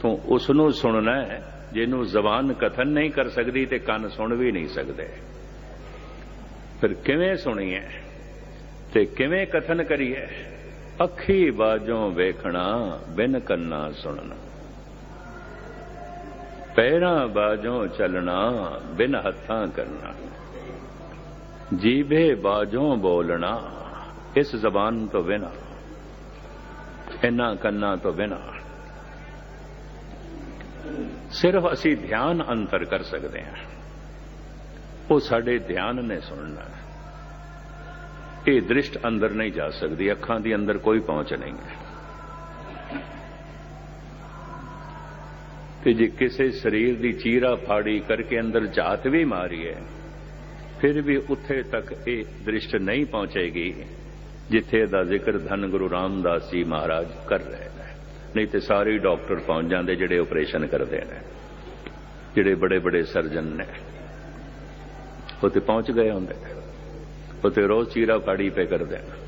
ਤੂੰ ਉਸ ਨੂੰ ਸੁਣਨਾ ਹੈ, ਜਿਹਨੂੰ ਜ਼ਬਾਨ ਕਥਨ ਨਹੀਂ ਕਰ ਸਕਦੀ ਤੇ ਕੰਨ ਸੁਣ ਵੀ ਨਹੀਂ ਸਕਦੇ। ਫਿਰ ਕਿਵੇਂ ਸੁਣੀਏ ਤੇ ਕਿਵੇਂ ਕਥਨ ਕਰੀਏ? ਅੱਖੀ ਬਾਜੋਂ ਵੇਖਣਾ, ਬਿਨ ਕੰਨਾ ਸੁਣਨਾ। ਪੈਰਾਂ ਬਾਜੋਂ ਚੱਲਣਾ, ਬਿਨ ਹੱਥਾਂ ਕਰਨਾ। ਜੀਭੇ ਬਾਜੋਂ ਬੋਲਣਾ, ਇਸ ਜ਼ਬਾਨ ਤੋਂ ਬਿਨਾ, ਇਹਨਾਂ ਕੰਨਾਂ ਤੋਂ ਬਿਨਾ। ਸਿਰਫ ਅਸੀਂ ਧਿਆਨ ਅੰਤਰ ਕਰ ਸਕਦੇ ਹਾਂ। ਉਹ ਸਾਡੇ ਧਿਆਨ ਨੇ ਸੁਣਨਾ ਇਹ ਦ੍ਰਿਸ਼ਟ ਅੰਦਰ ਨਹੀਂ ਜਾ ਸਕਦੀ, ਅੱਖਾਂ ਦੀ ਅੰਦਰ ਕੋਈ ਪਹੁੰਚ ਨਹੀਂ ਹੈ। ਤੇ ਜੇ ਕਿਸੇ ਸਰੀਰ ਦੀ ਚੀਰਾ ਫਾੜੀ ਕਰਕੇ ਅੰਦਰ ਝਾਤ ਵੀ ਮਾਰੀ ਮਾਰੀਏ, ਫਿਰ ਵੀ ਉੱਥੇ ਤੱਕ ਇਹ ਦ੍ਰਿਸ਼ਟ ਨਹੀਂ ਪਹੁੰਚੇਗੀ ਜਿੱਥੇ ਦਾ ਜ਼ਿਕਰ ਧੰਨ ਗੁਰੂ ਰਾਮਦਾਸ ਜੀ ਮਹਾਰਾਜ ਕਰ ਰਹੇ ਨਹੀਂ ਤੇ ਸਾਰੇ ਡਾਕਟਰ ਪਹੁੰਚ ਜਾਂਦੇ ਜਿਹੜੇ ਆਪਰੇਸ਼ਨ ਕਰਦੇ ਨੇ, ਜਿਹੜੇ ਬੜੇ ਬੜੇ ਸਰਜਨ ਨੇ ਉੱਥੇ ਪਹੁੰਚ ਗਏ ਹੁੰਦੇ ਉੱਥੇ ਰੋਜ਼ ਚੀਰਾ ਫਾੜੀ ਪੇ ਕਰਦੇ ਨੇ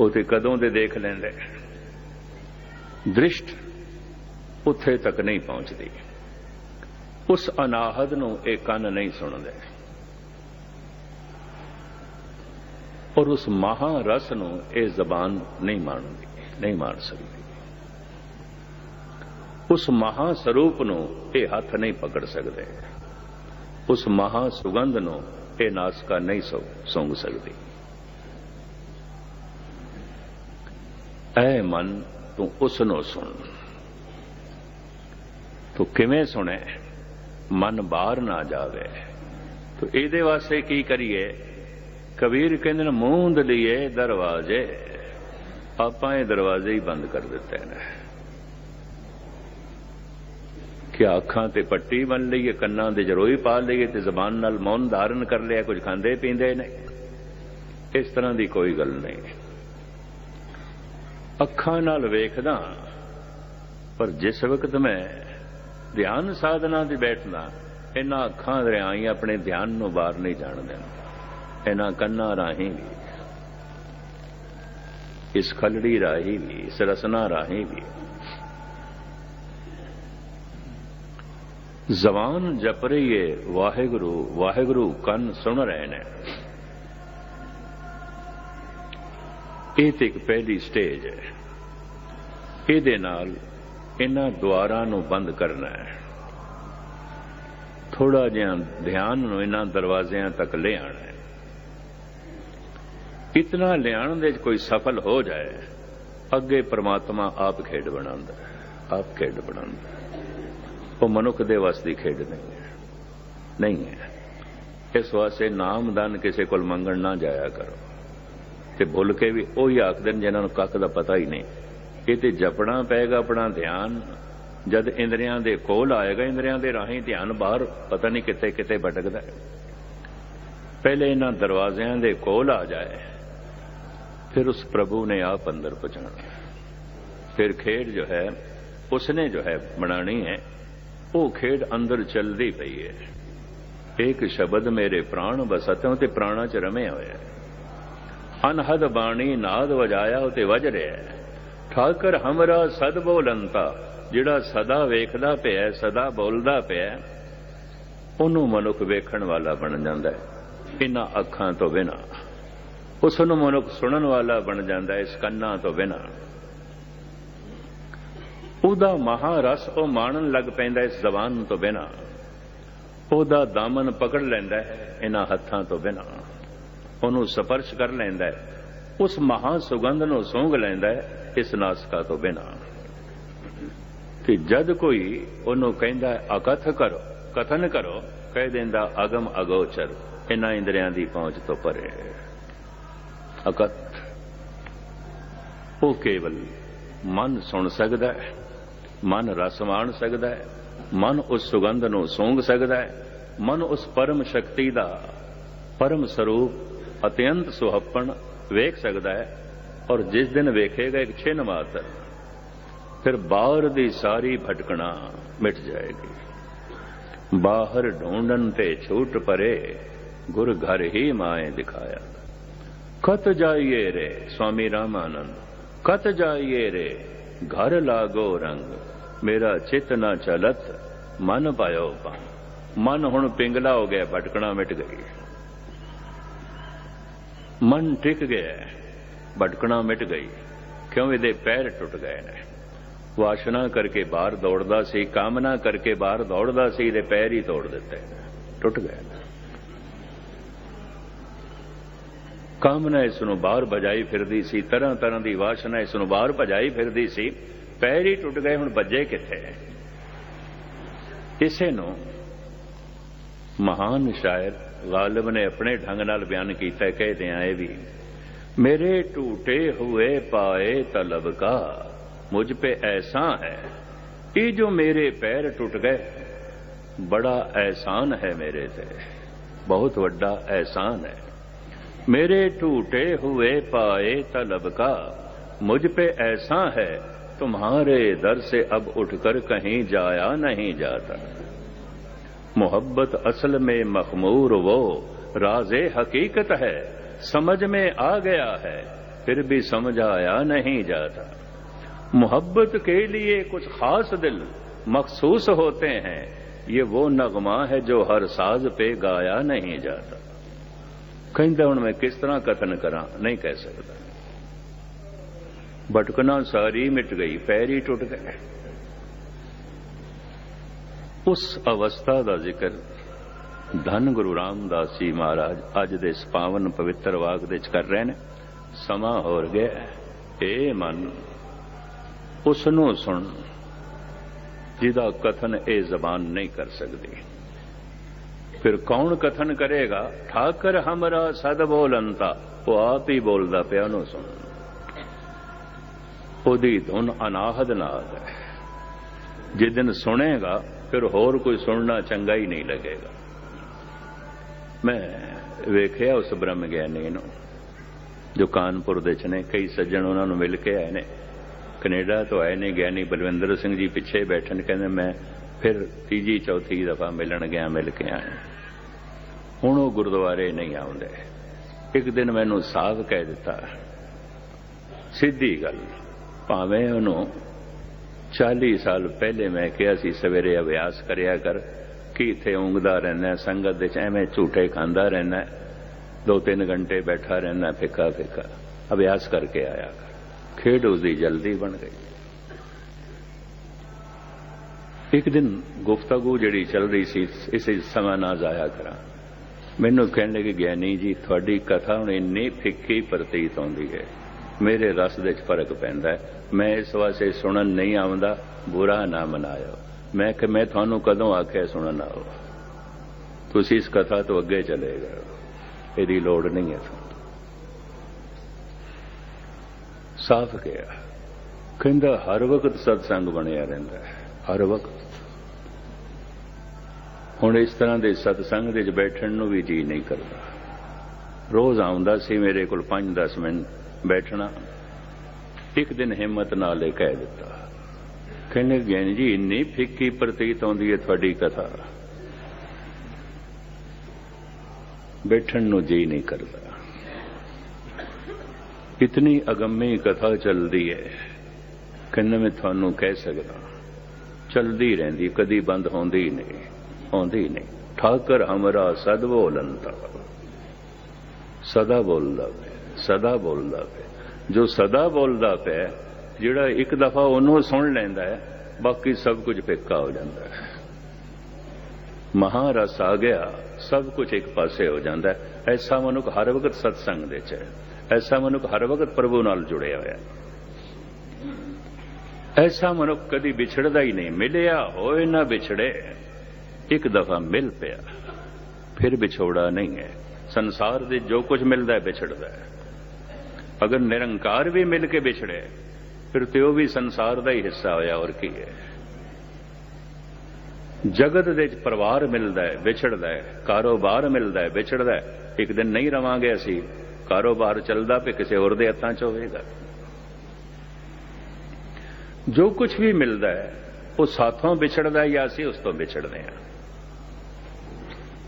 ਉੱਥੇ ਕਦੋਂ ਦੇ ਦੇਖ ਲੈਂਦੇ ਦ੍ਰਿਸ਼ਟ ਉੱਥੇ ਤੱਕ ਨਹੀਂ ਪਹੁੰਚਦੀ। ਉਸ ਅਨਾਹਦ ਨੂੰ ਇਹ ਕੰਨ ਨਹੀਂ ਸੁਣਦੇ। ਔਰ ਉਸ ਮਹਾ ਰਸ ਨੂੰ ਇਹ ਜ਼ਬਾਨ ਨਹੀਂ ਮਾਣਦੀ ਨਹੀਂ ਮਾਰ ਸਕਦੀ। ਉਸ ਮਹਾ ਸਰੂਪ ਨੂੰ ਇਹ ਹੱਥ ਨਹੀਂ ਪਕੜ ਸਕਦੇ। ਉਸ ਮਹਾ ਸੁਗੰਧ ਨੂੰ ਇਹ ਨਾਸਕਾ ਨਹੀਂ ਸੁੰਘ ਸਕਦੀ। ਐ ਮਨ ਤੂੰ ਉਸ ਨੂੰ ਸੁਣ। ਤੂੰ ਕਿਵੇਂ ਸੁਣੇ? ਮਨ ਬਾਹਰ ਨਾ ਜਾਵੇ। ਤੋ ਇਹਦੇ ਵਾਸਤੇ ਕੀ ਕਰੀਏ? ਕਬੀਰ ਕਹਿੰਦੇ ਨੇ ਮੂੰਦ ਲਈਏ ਦਰਵਾਜ਼ੇ। ਆਪਾਂ ਇਹ ਦਰਵਾਜ਼ੇ ਹੀ ਬੰਦ ਕਰ ਦਿੱਤੇ ਨੇ। ਕਿ ਅੱਖਾਂ ਤੇ ਪੱਟੀ ਬੰਨ ਲਈਏ ਕੰਨਾਂ ਦੇ ਜਰੋਈ ਪਾ ਲਈਏ ਤੇ ਜ਼ਬਾਨ ਨਾਲ ਮੌਨ ਧਾਰਨ ਕਰ ਲਿਆ, ਕੁਝ ਖਾਂਦੇ ਪੀਂਦੇ ਨੇ। ਇਸ ਤਰ੍ਹਾਂ ਦੀ ਕੋਈ ਗੱਲ ਨਹੀਂ। ਅੱਖਾਂ ਨਾਲ ਵੇਖਦਾ, ਪਰ ਜਿਸ ਵਕਤ ਮੈਂ ਧਿਆਨ ਸਾਧਨਾ ਤੇ ਬੈਠਣਾ ਇਹਨਾਂ ਅੱਖਾਂ ਦੇ ਰਾਹੀਂ ਆਪਣੇ ਧਿਆਨ ਨੂੰ ਬਾਹਰ ਨਹੀਂ ਜਾਣ ਦੇਣਾ। ਇਹਨਾਂ ਕੰਨਾਂ ਰਾਹੀਂ ਵੀ। ਇਸ ਖਲੜੀ ਰਾਹੀਂ ਵੀ, ਇਸ ਰਸਨਾ ਰਾਹੀਂ ਵੀ। ਜ਼ਬਾਨ ਜਪ ਰਹੀ ਏ, ਵਾਹਿਗੁਰੂ ਵਾਹਿਗੁਰੂ ਕੰਨ ਸੁਣ ਰਹੇ ਨੇ। ਇਹ ਤੇ ਇੱਕ ਪਹਿਲੀ ਸਟੇਜ ਹੈ। ਇਹਦੇ ਨਾਲ ਇਹਨਾਂ ਦੁਆਰਾਂ ਨੂੰ ਬੰਦ ਕਰਨਾ ਹੈ। ਥੋੜਾ ਜਿਹਾ ਧਿਆਨ ਨੂੰ ਇਹਨਾਂ ਦਰਵਾਜ਼ਿਆਂ ਤੱਕ ਲਿਆਣਾ ਹੈ। ਇਤਨਾ ਲਿਆਣ ਦੇ ਕੋਈ ਸਫਲ ਹੋ ਜਾਏ, ਅੱਗੇ ਪ੍ਰਮਾਤਮਾ ਆਪ ਖੇਡ ਬਣਾਉਂਦਾ, ਆਪ ਖੇਡ ਬਣਾਉਂਦਾ। ਉਹ ਮਨੁੱਖ ਦੇ ਵਸ ਦੀ ਖੇਡ ਨਹੀਂ ਹੈ। ਨਹੀਂ ਹੈ। ਇਸ ਵਾਸਤੇ ਨਾਮਦਾਨ ਕਿਸੇ ਕੋਲ ਮੰਗਣ ਨਾ ਜਾਇਆ ਕਰੋ। ਤੇ ਭੁੱਲ ਕੇ ਵੀ ਉਹੀ ਆਖਦੇ ਨੇ ਜਿਨ੍ਹਾਂ ਨੂੰ ਕੱਖ ਦਾ ਪਤਾ ਹੀ ਨਹੀਂ। ਇਹ ਤੇ ਜਪਣਾ ਪਏਗਾ ਆਪਣਾ ਧਿਆਨ। ਜਦ ਇੰਦਰੀਆਂ ਦੇ ਕੋਲ ਆਏਗਾ, ਇੰਦਰੀਆਂ ਦੇ ਰਾਹੀਂ ਧਿਆਨ ਬਾਹਰ ਪਤਾ ਨਹੀਂ ਕਿੱਥੇ ਕਿੱਥੇ ਭਟਕਦਾ ਪਹਿਲੇ ਇਹਨਾਂ ਦਰਵਾਜ਼ਿਆਂ ਦੇ ਕੋਲ ਆ ਜਾਏ। ਫਿਰ ਉਸ ਪ੍ਰਭੂ ਨੇ ਆਪ ਅੰਦਰ ਪਹੁੰਚਾਣਾ ਫਿਰ ਖੇਡ ਜੋ ਹੈ ਉਸਨੇ ਜੋ ਹੈ ਬਣਾਣੀ ਹੈ ਉਹ ਖੇਡ ਅੰਦਰ ਚੱਲਦੀ ਪਈ ਹੈ ਇੱਕ ਸ਼ਬਦ ਮੇਰੇ ਪ੍ਰਾਣ ਬਸਤੋਂ ਤੇ ਪ੍ਰਾਣਾ ਚ ਰਮੇ ਹੋਇਆ ਅਨਹਦ ਬਾਣੀ ਨਾਦ ਵਜਾਇਆ ਉਤੇ ਵਜ ਰਿਹਾ ਠਾਕਰ ਹਮਰਾ ਸਦ ਬੋਲੰਤਾ ਜਿਹੜਾ ਸਦਾ ਵੇਖਦਾ ਪਿਆ ਸਦਾ ਬੋਲਦਾ ਪਿਆ ਉਹਨੂੰ ਮਨੁੱਖ ਵੇਖਣ ਵਾਲਾ ਬਣ ਜਾਂਦਾ ਹੈ ਇਹਨਾਂ ਅੱਖਾਂ ਤੋਂ ਬਿਨਾ ਉਸ ਨੂੰ ਮਨੁੱਖ ਸੁਣਨ ਵਾਲਾ ਬਣ ਜਾਂਦਾ ਇਸ ਕੰਨਾਂ ਤੋਂ ਬਿਨਾ। ਉਹਦਾ ਮਹਾਰਸ ਉਹ ਮਾਣਨ ਲੱਗ ਪੈਂਦਾ ਇਸ ਜ਼ਬਾਨ ਤੋਂ ਬਿਨਾ। ਉਹਦਾ ਦਾਮਨ ਪਕੜ ਲੈਂਦਾ ਹੈ ਇਹਨਾਂ ਹੱਥਾਂ ਤੋਂ ਬਿਨਾ। ਉਹਨੂੰ ਸਪਰਸ਼ ਕਰ ਲੈਂਦਾ ਉਸ ਮਹਾ ਸੁਗੰਧ ਨੂੰ ਸੌਂਗ ਲੈਂਦਾ ਇਸ ਨਾਸਕਾ ਤੋਂ ਬਿਨਾ। ਤੇ ਜਦ ਕੋਈ ਉਹਨੂੰ ਕਹਿੰਦਾ ਅਕਥ ਕਰੋ, ਕਥਨ ਕਰੋ, ਕਹਿ ਦਿੰਦਾ, ਅਗਮ ਅਗੋਚਰ, ਇਹਨਾਂ ਇੰਦਰੀਆਂ ਦੀ ਪਹੁੰਚ ਤੋਂ ਪਰੇ। ਅਕਥ ਉਹ ਕੇਵਲ ਮਨ ਸੁਣ ਸਕਦਾ ਹੈ, ਮਨ ਰਸ ਮਾਣ ਸਕਦਾ ਹੈ, ਮਨ ਉਸ ਸੁਗੰਧ ਨੂੰ ਸੌਂਗ ਸਕਦਾ ਹੈ, ਮਨ ਉਸ ਪਰਮ ਸ਼ਕਤੀ ਦਾ ਪਰਮ ਸਰੂਪ ਅਤਿਅੰਤ ਸੁਹੱਪਣ ਵੇਖ ਸਕਦਾ ਹੈ ਔਰ ਜਿਸ ਦਿਨ ਵੇਖੇਗਾ ਇੱਕ ਛਿਨ ਮਾਤਰ, ਫਿਰ ਬਾਹਰ ਦੀ ਸਾਰੀ ਭਟਕਣਾ ਮਿਟ ਜਾਏਗੀ। ਬਾਹਰ ਢੂੰਡਣ ਤੇ ਛੂਟ ਪਰੇ ਗੁਰ ਘਰ ਹੀ ਮਾਏ ਦਿਖਾਇਆ। ਕਤ ਜਾਈਏ ਰੇ ਸਵਾਮੀ ਰਾਮਾਨੰਦ? ਕਤ ਜਾਈਏ ਰੇ? ਘਰ ਲਾਗੋ ਰੰਗ। ਮੇਰਾ ਚਿਤ ਨਾ ਚਲਤ, ਮਨ ਪਾਇਓ ਪਾ ਮਨ ਹੁਣ ਪਿੰਗਲਾ ਹੋ ਗਿਆ, ਭਟਕਣਾ ਮਿਟ ਗਈ। ਮਨ ਟਿਕ ਗਿਆ, ਭਟਕਣਾ ਮਿਟ ਗਈ। ਕਿਉਂ ਇਹਦੇ ਪੈਰ ਟੁੱਟ ਗਏ ਨੇ? ਵਾਸ਼ਨਾ ਕਰਕੇ ਬਾਹਰ ਦੌੜਦਾ ਸੀ, ਕਾਮਨਾ ਕਰਕੇ ਬਾਹਰ ਦੌੜਦਾ ਸੀ, ਇਹਦੇ ਪੈਰ ਹੀ ਤੋੜ ਦਿੱਤੇ। ਟੁੱਟ ਗਏ ਕਾਮਨਾ ਇਸ ਨੂੰ ਬਾਹਰ ਭਜਾਈ ਫਿਰਦੀ ਸੀ, ਤਰ੍ਹਾਂ ਤਰ੍ਹਾਂ ਦੀ ਵਾਸ਼ਨਾ ਇਸ ਨੂੰ ਬਾਹਰ ਭਜਾਈ ਫਿਰਦੀ ਸੀ। ਪੈਰ ਹੀ ਟੁੱਟ ਗਏ, ਹੁਣ ਵੱਜੇ ਕਿੱਥੇ ਇਸੇ ਨੂੰ ਮਹਾਨ ਸ਼ਾਇਰ ਗਾਲਬ ਨੇ ਆਪਣੇ ਢੰਗ ਨਾਲ ਬਿਆਨ ਕੀਤਾ, ਕਹਦੇ ਆ ਇਹ ਵੀ, ਮੇਰੇ ਟੂਟੇ ਹੋਏ ਪਾਏ ਤਲਬ ਕਾ, ਮੁਝ ਪੇ ਐਸਾ ਹੈ ਕਿ ਜੋ ਮੇਰੇ ਪੈਰ ਟੁੱਟ ਗਏ, ਬੜਾ ਐਹਸਾਨ ਹੈ ਮੇਰੇ ਤੇ, ਬਹੁਤ ਵੱਡਾ ਐਹਸਾਨ ਹੈ। میرے ٹوٹے ہوئے پائے طلب کا، مجھ پہ ایسا ہے، تمہارے در سے اب اٹھ کر کہیں جایا نہیں جاتا۔ محبت اصل میں مخمور وہ، راز حقیقت ہے، سمجھ میں آ گیا ہے، پھر بھی سمجھایا نہیں جاتا۔ محبت کے لیے کچھ خاص دل مخصوص ہوتے ہیں، یہ وہ نغمہ ہے جو ہر ساز پہ گایا نہیں جاتا۔ ਕਹਿੰਦਾ ਹੁਣ ਮੈਂ ਕਿਸ ਤਰ੍ਹਾਂ ਕਥਨ ਕਰਾਂ? ਨਹੀਂ ਕਹਿ ਸਕਦਾ। ਭਟਕਣਾ ਸਾਰੀ ਮਿਟ ਗਈ, ਪੈਰ ਹੀ ਟੁੱਟ ਗਏ। ਉਸ ਅਵਸਥਾ ਦਾ ਜ਼ਿਕਰ ਧੰਨ ਗੁਰੂ ਰਾਮਦਾਸ ਜੀ ਮਹਾਰਾਜ ਅੱਜ ਦੇ ਇਸ ਪਾਵਨ ਪਵਿੱਤਰ ਵਾਕ ਦੇ ਚ ਕਰ ਰਹੇ ਨੇ। ਸਮਾਂ ਹੋਰ ਗਿਆ ਏ ਮਨ ਉਸ ਨੂੰ ਸੁਣ, ਜਿਹਦਾ ਕਥਨ ਇਹ ਜ਼ਬਾਨ ਨਹੀਂ ਕਰ ਸਕਦੀ। ਫਿਰ ਕੌਣ ਕਥਨ ਕਰੇਗਾ ਠਾਕਰ ਹਮਰਾ ਸਦ ਬੋਲੰਤਾ ਉਹ ਆਪ ਹੀ ਬੋਲਦਾ ਪਿਆ ਉਹਨੂੰ ਸੁਣ ਉਹਦੀ ਧੁਨ ਅਨਾਹਦ ਨਾਦ ਹੈ ਜਿਸ ਦਿਨ ਸੁਣੇਗਾ ਫਿਰ ਹੋਰ ਕੋਈ ਸੁਣਨਾ ਚੰਗਾ ਹੀ ਨਹੀਂ ਲੱਗੇਗਾ ਮੈਂ ਵੇਖਿਆ ਉਸ ਬ੍ਰਹਮ ਗਿਆਨੀ ਨੂੰ ਜੋ ਕਾਨਪੁਰ ਦੇ ਚ ਨੇ ਕਈ ਸੱਜਣ ਉਹਨਾਂ ਨੂੰ ਮਿਲ ਕੇ ਆਏ ਨੇ ਕੈਨੇਡਾ ਤੋਂ ਆਏ ਨੇ ਗਿਆਨੀ ਬਲਵਿੰਦਰ ਸਿੰਘ ਜੀ ਪਿੱਛੇ ਬੈਠਣ ਕਹਿੰਦੇ ਮੈਂ ਫਿਰ ਤੀਜੀ, ਚੌਥੀ ਦਫਾ ਮਿਲਣ ਗਿਆ, ਮਿਲ ਕੇ ਆਏ ਹੁਣ ਉਹ ਗੁਰਦੁਆਰੇ ਨਹੀਂ ਆਉਂਦੇ। ਇੱਕ ਦਿਨ ਮੈਨੂੰ ਸਾਫ਼ ਕਹਿ ਦਿੱਤਾ, ਸਿੱਧੀ ਗੱਲ, ਭਾਵੇਂ ਉਹਨੂੰ 40 ਸਾਲ ਪਹਿਲੇ ਮੈਂ ਕਿਹਾ ਸੀ, ਸਵੇਰੇ ਅਭਿਆਸ ਕਰਿਆ ਕਰ, ਕਿ ਇਥੇ ਉਂਗਦਾ ਰਹਿਣਾ ਸੰਗਤ ਦੇ ਚ ਐਵੇਂ ਝੂਠੇ ਖਾਂਦਾ ਰਹਿਣਾ ਦੋ ਤਿੰਨ ਘੰਟੇ ਬੈਠਾ ਰਹਿਣਾ ਫਿੱਕਾ ਫਿੱਕਾ ਅਭਿਆਸ ਕਰਕੇ ਆਇਆ ਕਰ। ਖੇਡ ਉਸਦੀ ਜਲਦੀ ਬਣ ਗਈ। ਇੱਕ ਦਿਨ ਗੁਫ਼ਤਗੂ ਜਿਹੜੀ ਚੱਲ ਰਹੀ ਸੀ, ਇਸੇ ਸਮਾਂ ਨਾ ਜ਼ਾਇਆ ਕਰਾਂ। ਮੈਨੂੰ ਕਹਿਣ ਲੱਗੇ, ਗਿਆਨੀ ਜੀ, ਤੁਹਾਡੀ ਕਥਾ ਹੁਣ ਇੰਨੀ ਫਿੱਕੀ ਪ੍ਰਤੀਤ ਹੁੰਦੀ ਹੈ। ਮੇਰੇ ਰਸ ਦੇ ਵਿੱਚ ਫ਼ਰਕ ਪੈਂਦਾ ਹੈ। ਮੈਂ ਇਸ ਵਾਸਤੇ ਸੁਣਨ ਨਹੀਂ ਆਉਂਦਾ, ਬੁਰਾ ਨਾ ਮਨਾਇਓ। ਮੈਂ ਕਿ ਮੈਂ ਤੁਹਾਨੂੰ ਕਦੋਂ ਆਖਿਆ ਸੁਣਨ ਆਓ? ਤੁਸੀਂ ਇਸ ਕਥਾ ਤੋਂ ਅੱਗੇ ਚਲੇ ਗਏ। ਇਹਦੀ ਲੋੜ ਨਹੀਂ ਹੈ ਸਾਫ਼ ਕਿਹਾ। ਕਹਿੰਦਾ, ਹਰ ਵਕਤ ਸਤਸੰਗ ਬਣਿਆ ਰਹਿੰਦਾ ਹੈ। ਹਰ ਵਕਤ। ਹੁਣ ਇਸ ਤਰ੍ਹਾਂ ਦੇ ਸਤਸੰਗ ਦੇ ਵਿੱਚ ਬੈਠਣ ਨੂੰ ਵੀ ਜੀ ਨਹੀਂ ਕਰਦਾ। ਰੋਜ਼ ਆਉਂਦਾ ਸੀ ਮੇਰੇ ਕੋਲ 5-10 ਮਿੰਟ ਬੈਠਣਾ। ਇੱਕ ਦਿਨ ਹਿੰਮਤ ਨਾਲ ਇਹ ਕਹਿ ਦਿੱਤਾ। ਕਹਿੰਦੇ, ਗਿਆਨੀ ਜੀ, ਇੰਨੀ ਫਿੱਕੀ ਪ੍ਰਤੀਤ ਆਉਂਦੀ ਹੈ ਤੁਹਾਡੀ ਕਥਾ। ਬੈਠਣ ਨੂੰ ਜੀ ਨਹੀਂ ਕਰਦਾ। ਇਤਨੀ ਅਗੰਮੀ ਕਥਾ ਚੱਲਦੀ ਹੈ। ਕਹਿੰਦਾ, ਮੈਂ ਤੁਹਾਨੂੰ ਕਹਿ ਸਕਦਾ। ਚਲਦੀ ਰਹਿੰਦੀ, ਕਦੀ ਬੰਦ ਹੁੰਦੀ ਨਹੀਂ ਹੁੰਦੀ ਨਹੀਂ। ਠਾਕਰ ਹਮਰਾ ਸਦ ਬੋਲੰਤਾ ਸਦਾ ਬੋਲਦਾ ਪਿਆ, ਸਦਾ ਬੋਲਦਾ ਪਿਆ। ਜੋ ਸਦਾ ਬੋਲਦਾ ਪਿਆ, ਜਿਹੜਾ ਇੱਕ ਦਫਾ ਉਹਨੂੰ ਸੁਣ ਲੈਂਦਾ ਹੈ, ਬਾਕੀ ਸਭ ਕੁਝ ਪੇਕਾ ਹੋ ਜਾਂਦਾ ਹੈ। ਮਹਾਰਸ ਆ ਗਿਆ, ਸਭ ਕੁਝ ਇੱਕ ਪਾਸੇ ਹੋ ਜਾਂਦਾ ਹੈ। ਐਸਾ ਮਨੁੱਖ ਹਰ ਵਕਤ ਸਤਸੰਗ ਦੇ ਚ ਹੈ। ਐਸਾ ਮਨੁੱਖ ਹਰ ਵਕਤ ਪ੍ਰਭੂ ਨਾਲ ਜੁੜਿਆ ਹੋਇਆ ਹੈ। ਐਸਾ ਮਨੁੱਖ ਕਦੀ ਵਿਛੜਦਾ ਹੀ ਨਹੀਂ। ਮਿਲਿਆ ਹੋਏ ਨਾ ਵਿਛੜੇ, ਇੱਕ ਦਫਾ ਮਿਲ ਪਿਆ, ਫਿਰ ਵਿਛੋੜਾ ਨਹੀਂ ਹੈ। ਸੰਸਾਰ ਦੇ ਜੋ ਕੁਝ ਮਿਲਦਾ ਹੈ, ਵਿਛੜਦਾ ਹੈ। ਅਗਰ ਨਿਰੰਕਾਰ ਵੀ ਮਿਲ ਕੇ ਵਿਛੜੇ, ਫਿਰ ਤੇ ਉਹ ਵੀ ਸੰਸਾਰ ਦਾ ਹੀ ਹਿੱਸਾ ਹੋਇਆ ਔਰ ਕੀ ਹੈ? ਜਗਤ ਦੇ ਵਿੱਚ ਪਰਿਵਾਰ ਮਿਲਦਾ ਹੈ, ਵਿਛੜਦਾ ਹੈ, ਕਾਰੋਬਾਰ ਮਿਲਦਾ ਹੈ, ਵਿਛੜਦਾ ਹੈ। ਇੱਕ ਦਿਨ ਨਹੀਂ ਰਵਾਂਗੇ ਅਸੀਂ, ਕਾਰੋਬਾਰ ਚੱਲਦਾ ਪਏ ਕਿਸੇ ਹੋਰ ਦੇ ਹੱਥਾਂ 'ਚ ਹੋਵੇਗਾ। ਜੋ ਕੁਝ ਵੀ ਮਿਲਦਾ ਹੈ, ਉਹ ਸਾਥੋਂ ਵਿਛੜਦਾ ਹੈ ਜਾਂ ਅਸੀਂ ਉਸ ਤੋਂ ਵਿਛੜਦੇ ਹਾਂ।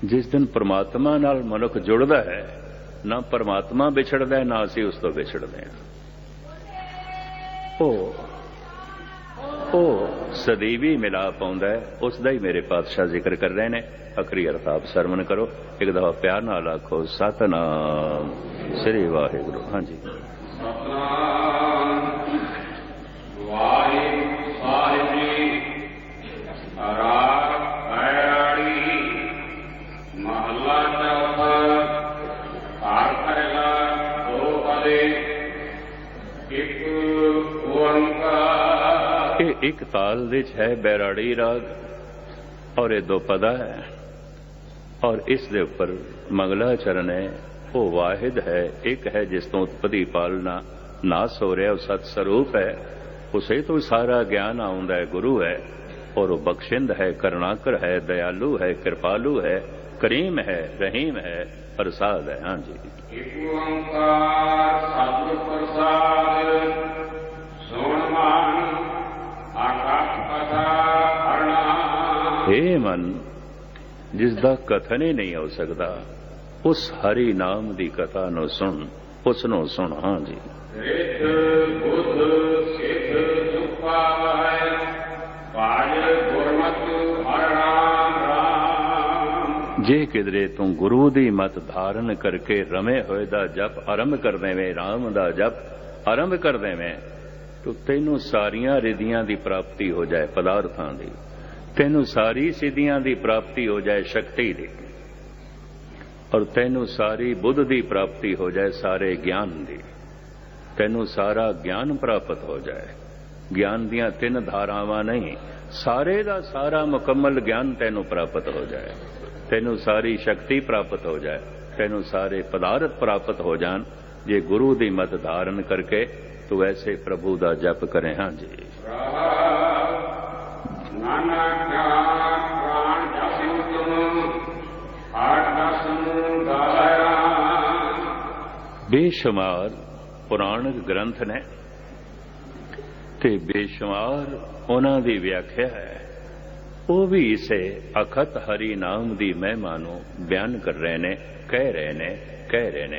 ਜਿਸ ਦਿਨ ਪ੍ਰਮਾਤਮਾ ਨਾਲ ਮਨੁੱਖ ਜੁੜਦਾ ਹੈ, ਨਾ ਪ੍ਰਮਾਤਮਾ ਵਿਛੜਦਾ ਹੈ, ਨਾ ਅਸੀਂ ਉਸ ਤੋਂ ਵਿਛੜਦੇ ਹਾਂ। ਉਹ ਉਹ ਸਦੀਵੀ ਮਿਲਾ ਪਾਉਂਦਾ ਹੈ, ਉਸ ਦਾ ਹੀ ਮੇਰੇ ਪਾਤਸ਼ਾਹ ਜ਼ਿਕਰ ਕਰ ਰਹੇ ਨੇ। ਅਖਰੀ ਅਰਥਾਪ ਸਰਵਨ ਕਰੋ, ਇੱਕ ਦਫਾ ਪਿਆਰ ਨਾਲ ਆਖੋ, ਸਤਨਾਮ, ਸ੍ਰੀ ਵਾਹਿਗੁਰੂ। ਹਾਂਜੀ। ਸਤਨਾਮ। ਇਹ ਇੱਕ ਤਾਲ ਵਿੱਚ ਹੈ ਬੈਰਾੜੀ ਰਾਗ, ਔਰ ਇਹ ਦੋ ਪਦਾ ਹੈ, ਔਰ ਇਸ ਦੇ ਉੱਪਰ ਮੰਗਲਾ ਚਰਨ ਹੈ। ਉਹ ਵਾਹਿਦ ਹੈ, ਇੱਕ ਹੈ ਜਿਸ ਤੋਂ ਉਤਪਤੀ ਪਾਲਣਾ ਨਾਸ ਹੋ ਰਿਹਾ ਉਹ ਸਤ ਸਰੂਪ ਹੈ। ਉਸੇ ਤੋਂ ਸਾਰਾ ਗਿਆਨ ਆਉਂਦਾ ਹੈ, ਗੁਰੂ ਹੈ। ਔਰ ਉਹ ਬਖਸ਼ਿੰਦ ਹੈ, ਕਰੁਣਾਕਰ ਹੈ, ਦਇਆਲੂ ਹੈ, ਕਿਰਪਾਲੂ ਹੈ। ਕਰੀਮ ਹੈ ਰਹੀਮ ਹੈ ਪ੍ਰਸਾਦ ਹੈ ਹਾਂਜੀ ਇੱਕ ਓੰਕਾਰ ਸਤਿ ਪ੍ਰਸਾਦ ਸੋਣ ਮਾਨ ਆਕਾਸ਼ ਕਥਾ ਹਰਣਾ हे ਮਨ ਜਿਸ ਦਾ ਕਥਨ ਹੀ ਨਹੀਂ ਹੋ ਸਕਦਾ ਉਸ ਹਰੀ ਨਾਮ ਦੀ ਕਥਾ ਨੂੰ ਸੁਣ ਉਸ ਨੂੰ ਸੁਣ ਹਾਂਜੀ ਰਿਤ ਬੁੱਧ ਜੇ ਕਿਦਰੇ ਤੂੰ ਗੁਰੂ ਦੀ ਮਤ ਧਾਰਨ ਕਰਕੇ ਰਮੇ ਹੋਏ ਦਾ ਜਪ ਆਰੰਭ ਕਰ ਦੇਵੇਂ RAM ਦਾ ਜਪ ਆਰੰਭ ਕਰ ਦੇਵੇਂ, ਤੋ ਤੈਨੂੰ ਸਾਰੀਆਂ ਰਿਧੀਆਂ ਦੀ ਪ੍ਰਾਪਤੀ ਹੋ ਜਾਏ ਪਦਾਰਥਾਂ ਦੀ, ਤੈਨੂੰ ਸਾਰੀ ਸਿੱਧੀਆਂ ਦੀ ਪ੍ਰਾਪਤੀ ਹੋ ਜਾਏ ਸ਼ਕਤੀ ਦੀ, ਔਰ ਤੈਨੂੰ ਸਾਰੀ ਬੁੱਧ ਦੀ ਪ੍ਰਾਪਤੀ ਹੋ ਜਾਏ ਸਾਰੇ ਗਿਆਨ ਦੀ, ਤੈਨੂੰ ਸਾਰਾ ਗਿਆਨ ਪ੍ਰਾਪਤ ਹੋ ਜਾਏ। ਗਿਆਨ ਦੀਆਂ ਤਿੰਨ ਧਾਰਾਵਾਂ ਨਹੀਂ, ਸਾਰੇ ਦਾ ਸਾਰਾ ਮੁਕੰਮਲ ਗਿਆਨ ਤੈਨੂੰ ਪ੍ਰਾਪਤ ਹੋ ਜਾਏ। ਤੈਨੂੰ ਸਾਰੀ ਸ਼ਕਤੀ ਪ੍ਰਾਪਤ ਹੋ ਜਾਏ, ਤੈਨੂੰ ਸਾਰੇ ਪਦਾਰਥ ਪ੍ਰਾਪਤ ਹੋ ਜਾਣ, ਜੇ ਗੁਰੂ ਦੀ ਮਤ ਧਾਰਨ ਕਰਕੇ ਤੂੰ ਐਸੇ ਪ੍ਰਭੂ ਦਾ ਜਪ ਕਰੇ, ਹਾਂ ਜੀ। ਨਾਨਾ ਪ੍ਰਾਣ ਜਸਿ ਤੁਮ ਆਠ ਦਸਨ ਗਾਇਆ ਬੇਸ਼ੁਮਾਰ ਪੁਰਾਣਕ ਗ੍ਰੰਥ ਨੇ ਤੇ ਬੇਸ਼ੁਮਾਰ ਉਹਨਾਂ ਦੀ ਵਿਆਖਿਆ ਹੈ। ਉਹ ਵੀ ਇਸੇ ਅਖਤ ਹਰੀ ਨਾਮ ਦੀ ਮਹਿਮਾ ਨੂੰ ਬਿਆਨ ਕਰ ਰਹੇ ਨੇ, ਕਹਿ ਰਹੇ ਨੇ, ਕਹਿ ਰਹੇ ਨੇ।